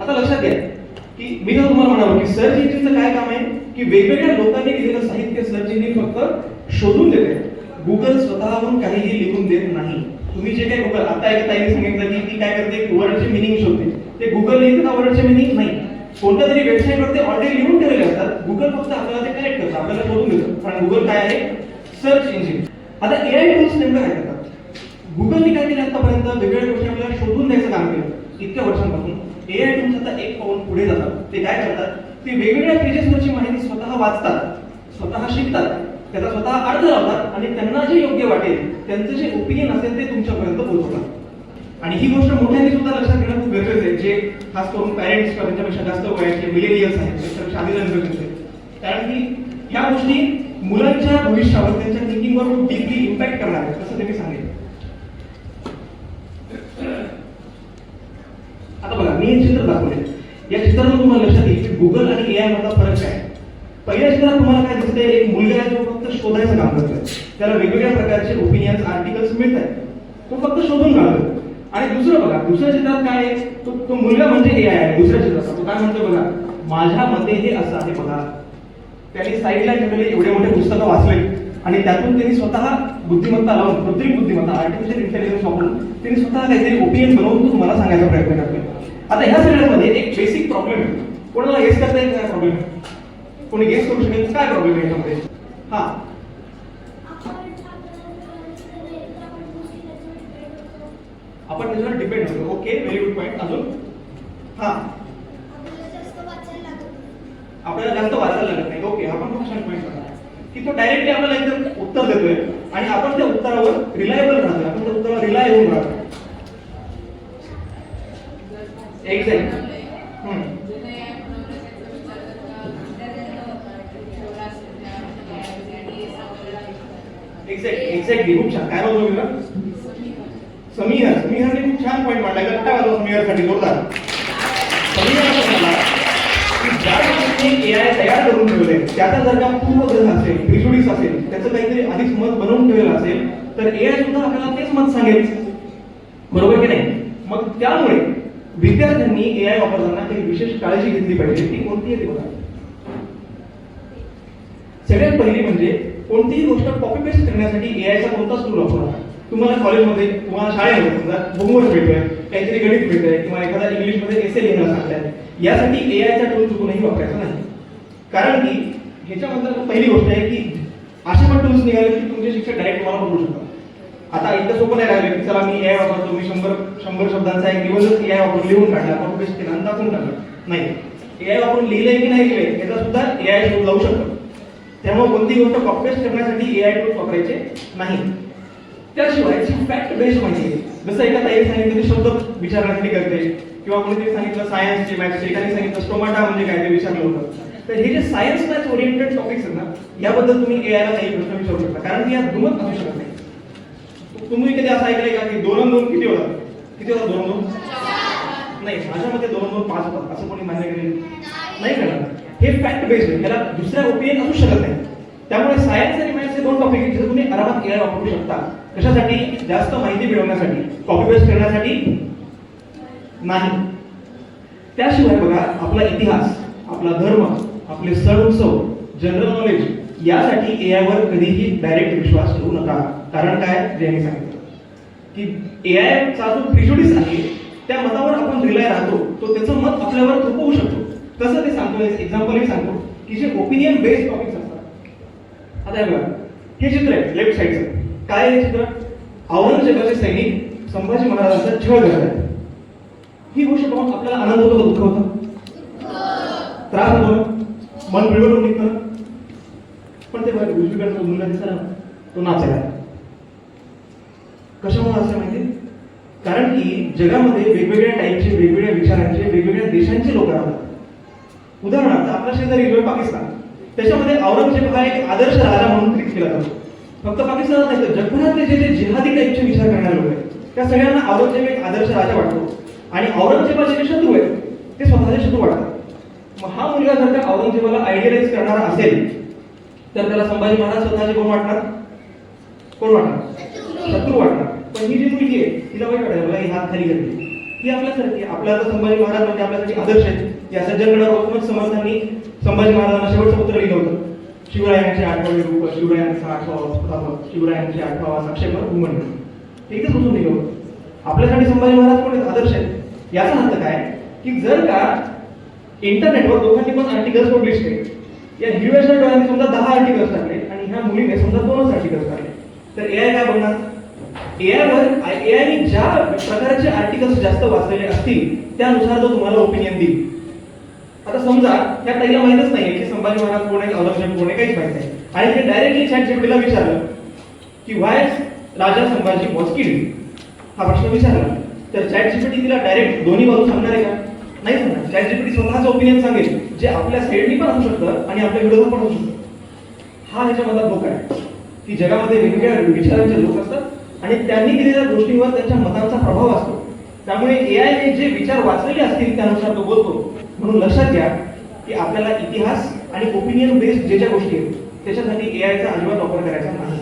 आता लक्षात घ्या की मी जर तुम्हाला म्हणालो की सर्च इंजिनचं काय काम आहे? की वेगवेगळ्या लोकांनी लिहिलेलं साहित्य सर्च इंजिन फक्त शोधून देते गुगल स्वतःहून काहीही लिहून देत नाही. तुम्ही जे काही गुगल आता एका ताईने सांगितलं की ती काय करते? वर्डचे मिनिंग शोधते. ते गुगल लिहिते का वर्डचे मिनिंग नाही. कोणत्या तरी वेबसाईटवर ते ऑलरेडी लिहून ठेवलेले असतात. गुगल फक्त आपल्याला ते कनेक्ट करतं आपल्याला शोधून देतं. कारण गुगल काय आहे? सर्च इंजिन आता एआय टूल्स नेमकं काय करतात? गुगलने काय केलं आतापर्यंत? वेगवेगळ्या गोष्टी आपल्याला शोधून द्यायचं काम केलं. इतक्या वर्षांपासून. एआय टूल्स आता एक पाऊल पुढे जातात. ते काय करतात? ते वेगवेगळ्या पेजेसवरची माहिती स्वतः वाचतात स्वतः शिकतात त्याचा स्वतः अर्थ लावतात आणि त्यांना जे योग्य वाटेल त्यांचं जे ओपिनियन असेल ते तुमच्यापर्यंत पोहोचवतात. आणि ही गोष्ट मोठ्यांनी सुद्धा लक्षात घेणं खूप गरजेचं आहे जे खास करून पॅरेंट्स किंवा त्यांच्यापेक्षा जास्त वयाचे मिलेनियल्स आहेत त्यांच्यापेक्षा आधी आहे कारण की या गोष्टी मुलांच्या भविष्यावर त्यांच्या थिंकिंगवर खूप डीपली इम्पॅक्ट करणार आहेत असं ते मी सांगेन आता बघा मी चित्र दाखवले. या चित्रातून तुम्हाला लक्षात येईल की गुगल आणि ए आय मधला फरक काय पहिल्या चित्रात तुम्हाला काय दिसतंय? एक मुलगा आहे जो फक्त शोधायचं काम करतोय. त्याला वेगवेगळ्या प्रकारचे ओपिनियन्स आर्टिकल्स मिळत आहेत तो फक्त शोधून काढतोय. आणि दुसरं बघा दुसऱ्या चित्रात काय आहे? तो तो मुलगा म्हणजे ए आहे. दुसऱ्या चित्रात तो काय म्हणतो बघा? माझ्या मते हे असं आहे बघा. त्यांनी साईडला ठेवलेले एवढे मोठे पुस्तकं वाचले. आणि त्यातून त्यांनी स्वतः बुद्धिमत्ता लावून कृत्रिम बुद्धिमत्ता आर्टिफिशियल इंटेलिजन्स वापरून त्यांनी स्वतः काहीतरी ओपिनियन बनवून तुम्हाला सांगायचा प्रयत्न करतोय. आता ह्या सगळ्यांमध्ये एक बेसिक प्रॉब्लेम आहे. कोणाला गेस करता येईल काय प्रॉब्लेम आहे कोणी गेस करू शकेल काय प्रॉब्लेम आहे याच्यामध्ये? हा. आपण त्याच्यावर डिपेंड होतो. ओके व्हेरी गुड पॉईंट अजून? हा. आपल्याला जास्त वाचायला लागत नाही. ओके आपण खूप छान पॉईंट की तो डायरेक्टली आपल्याला एकदम उत्तर देतोय. आणि आपण त्या उत्तरावर रिलायबल राहतोय. आपण त्या उत्तरावर रिलाय होऊन राहतो एक्झॅक्टली खूप छान. काय बोलतो मी समीर. समीरने खूप छान पॉईंट मांडला. काय वाजवा समीरसाठी. जोरदार. समीर असं म्हणाला की ज्या गोष्टी एआय तयार करून ठेवले त्याचा जर का पूर्वग्रह असेल प्रिजुडिस असेल त्याचं काहीतरी आधीच मत बनवून ठेवलेलं असेल तर एआय सुद्धा आपल्याला तेच मत सांगेल. बरोबर की नाही? मग त्यामुळे विद्यार्थ्यांनी ए आय वापरताना काही विशेष काळजी घेतली पाहिजे ती कोणती आहे बघा सगळ्यात पहिली म्हणजे कोणतीही गोष्ट कॉपी पेस्ट करण्यासाठी एआयचा कोणताच टूल वापरा. तुम्हाला कॉलेजमध्ये तुम्हाला शाळेमध्ये समजा होमवर्क भेटतोय काहीतरी गणित मिळतंय किंवा एखादा इंग्लिशमध्ये एसे लिहिणं सांगताय. यासाठी ए आयचा टूल चुकूनही वापरायचा नाही. कारण की ह्याच्याबद्दल पहिली गोष्ट आहे की असे पण टूल्स निघाले की तुमचे शिक्षक डायरेक्ट तुम्हाला बोलू शकतात. आता इतकं सोपं नाही राहिलं की चला मी ए वापरतो मी शंभर शंभर शब्दांचा एक दिवसच एआय वापरून लिहून काढला कॉपी पेस्ट केला आणि दाखवून टाकलं. नाही. ए आय वापरून लिहिलंय की नाही लिहिलंय याचा सुद्धा एआय टूल लावू शकतो. त्यामुळे कोणती गोष्ट कॉपी पेस्ट करण्यासाठी आय टूल वापरायचे नाही. त्याशिवाय फॅक्ट बेस्ड माहिती जसं एका ताईने सांगितलं की शब्द विचारण्यासाठी करते किंवा कोणीतरी सांगितलं सायन्सचे मॅथ्सचे एकाने सांगितलं स्टोमाटा म्हणजे काय ते विचारलं होतं. तर हे जे सायन्स मॅथ्स ओरिएंटेड टॉपिक्स आहेत ना याबद्दल तुम्ही ए आयला काही प्रश्न विचारू शकता कारण की यात दुमत असू शकत नाही. तुम्ही कधी असं ऐकलंय का की दोन दोन किती होतात? किती होतात दोन दोन? नाही माझ्या मते दोन दोन पाच होतात असं कोणी मान्य केले नाही करणार. हे फॅक्ट बेस्ड आहे. त्याला दुसऱ्या ओपिनियन असू शकत नाही. त्यामुळे सायन्स आणि मॅथ्स हे दोन टॉपिक आहेत जिथे तुम्ही आरामात एआय वापरू शकता. कशासाठी? जास्त माहिती मिळवण्यासाठी. कॉपी पेस्ट करण्यासाठी नाही. त्याशिवाय बघा आपला इतिहास आपला धर्म आपले सण उत्सव जनरल नॉलेज यासाठी ए वर कधीही डायरेक्ट विश्वास ठेवू नका. कारण काय? ज्यांनी सांगितलं की एआय चा जो प्रिजुडिस आहे त्या मतावर आपण रिलाय राहतो. तो त्याचं मत आपल्यावर थोपवू शकतो. कसं ते सांगतो एक्झाम्पल सांगतो. की जे ओपिनियन बेस्ड टॉपिक्स असतात. आता बघा. हे चित्र आहे. लेफ्ट साईडचं काय आहे हे चित्र? औरंगजेबाचे सैनिक संभाजी महाराजांचा छळ करत आहे ही गोष्ट पाहून आपल्याला आनंद होतो का दुःख होतं? त्रास होतो. मन बिळबळून निघतं. पण ते बघा उजवीकडचा मुलगा दिसला तो नाचायला कशामुळे असं माहिती? कारण की जगामध्ये वेगवेगळ्या टाईपचे वेगवेगळ्या विचारांचे वेगवेगळ्या देशांचे लोक राहतात. उदाहरणार्थ आपला शेजारी जो आहे पाकिस्तान त्याच्यामध्ये औरंगजेब हा एक आदर्श राजा म्हणून ट्रीट केला जातो. फक्त पाकिस्तानात नाही तर जगभरातले जे जे जिहादी टाईपचे विचार करणारे लोक आहेत त्या सगळ्यांना औरंगजेब एक आदर्श राजा वाटतो. आणि औरंगजेबाचे जे शत्रू आहेत ते स्वतःचे शत्रू वाटतात. मग हा मुलगा जर का औरंगजेबाला आयडियलाइज करणारा असेल तर त्याला संभाजी महाराज स्वतःचे कोण वाटणार? कोण वाटणार? शत्रू वाटणार. पण ही जी मुलगी आहे तिला वाईट वाटायला ही हात खाली करते ही आपल्यासाठी आपल्या आता संभाजी महाराज म्हणजे आपल्यासाठी आदर्श आहेत. या सज्जनगडापासूनच समर्थांनी संभाजी महाराजांना शेवटचं पत्र लिहिलं होतं. शिवरायांचे आठवावे रूप शिवरायांचा आठवा प्रताप शिवरायांचे आठवा साक्षेपर उमन हे बसून लिहिलं होतं. आपल्यासाठी संभाजी महाराज कोण आदर्श आहेत. याचा अर्थ काय? की जर का इंटरनेटवर दोघांनी पण आर्टिकल्स पब्लिश केले या हिरव्याच्या डोळ्यांनी समजा दहा आर्टिकल्स टाकले आणि ह्या मुलीने समजा दोनच आर्टिकल्स टाकले तर एआय काय बघणार एआय वर एआयने ज्या प्रकारचे आर्टिकल्स जास्त वाचलेले असतील त्यानुसार तो तुम्हाला ओपिनियन देईल. आता समजा त्या ताईला माहितच नाहीये की संभाजी महाराज कोण आहे औरंगजेब कोण आहे काहीच माहीत नाही. आणि ते डायरेक्टली चॅट जीपीटीला विचारलं की वाय राजा संभाजी वॉज हा प्रश्न विचारला. तर चॅट जीपीटी तिला डायरेक्ट दोन्ही बाजू सांगणार आहे का? नाही सांगणार चॅट जीपीटी स्वतःचं ओपिनियन सांगेल जे आपल्या साईडनी पण असू शकतं आणि आपल्या विरोधात पण असू शकतं. हा ह्याच्यामधला धोका आहे. की जगामध्ये वेगवेगळ्या विचारांचे लोक असतात आणि त्यांनी दिलेल्या गोष्टींवर त्यांच्या मतांचा प्रभाव असतो. त्यामुळे एआय ने जे विचार वाचलेले असतील त्यानुसार तो बोलतो. म्हणून लक्षात घ्या की आपल्याला इतिहास आणि ओपिनियन बेस्ड जे ज्या गोष्टी आहेत त्याच्यासाठी एआयचा अजिबात वापर करायचा नाही.